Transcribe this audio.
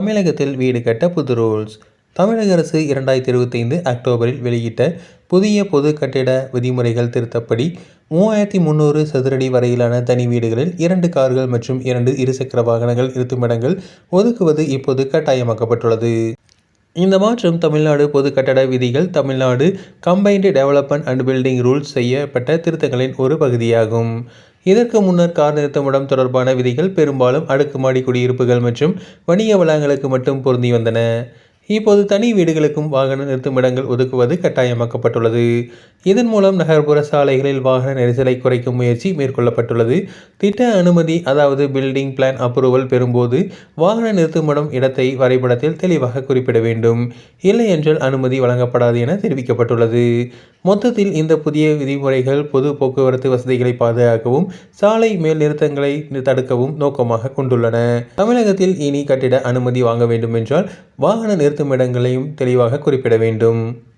தமிழகத்தில் வீடு கட்ட புது ரூல்ஸ். தமிழக அரசு இரண்டாயிரத்தி இருபத்தைந்து அக்டோபரில் வெளியிட்ட புதிய பொது கட்டிட விதிமுறைகள் திருத்தப்படி மூவாயிரத்தி முந்நூறு சதுரடி வரையிலான தனி வீடுகளில் இரண்டு கார்கள் மற்றும் இரண்டு இருசக்கர வாகனங்கள் இருத்துமிடங்கள் ஒதுக்குவது இப்போது கட்டாயமாக்கப்பட்டுள்ளது. இந்த மாற்றம் தமிழ்நாடு பொது கட்டட விதிகள் Tamil Nadu combined development and building rules செய்யப்பட்ட திருத்தங்களின் ஒரு பகுதியாகும். இதற்கு முன்னர் கார் நிறுத்தமிடம் தொடர்பான விதிகள் பெரும்பாலும் அடுக்குமாடி குடியிருப்புகள் மற்றும் வணிக வளாகங்களுக்கு மட்டும் பொருந்தி வந்தன. இப்போது தனி வீடுகளுக்கும் வாகன நிறுத்துமிடங்கள் ஒதுக்குவது கட்டாயமாக்கப்பட்டுள்ளது. இதன் மூலம் நகர்ப்புற சாலைகளில் வாகன நெரிசலை குறைக்கும் முயற்சி மேற்கொள்ளப்பட்டுள்ளது. திட்ட அனுமதி அதாவது பில்டிங் பிளான் அப்ரூவல் பெறும்போது வாகன நிறுத்துமிடம் இடத்தை வரைபடத்தில் தெளிவாக குறிப்பிட வேண்டும். இல்லை என்றால் அனுமதி வழங்கப்படாது என தெரிவிக்கப்பட்டுள்ளது. மொத்தத்தில் இந்த புதிய விதிமுறைகள் பொது போக்குவரத்து வசதிகளை பாதுகாக்கவும் சாலை மேல் நிறுத்தங்களை தடுக்கவும் நோக்கமாக கொண்டுள்ளன. தமிழகத்தில் இனி கட்டிட அனுமதி வாங்க வேண்டும் என்றால் வாகன நிறுத்துமிடங்களையும் தெளிவாக குறிப்பிட வேண்டும்.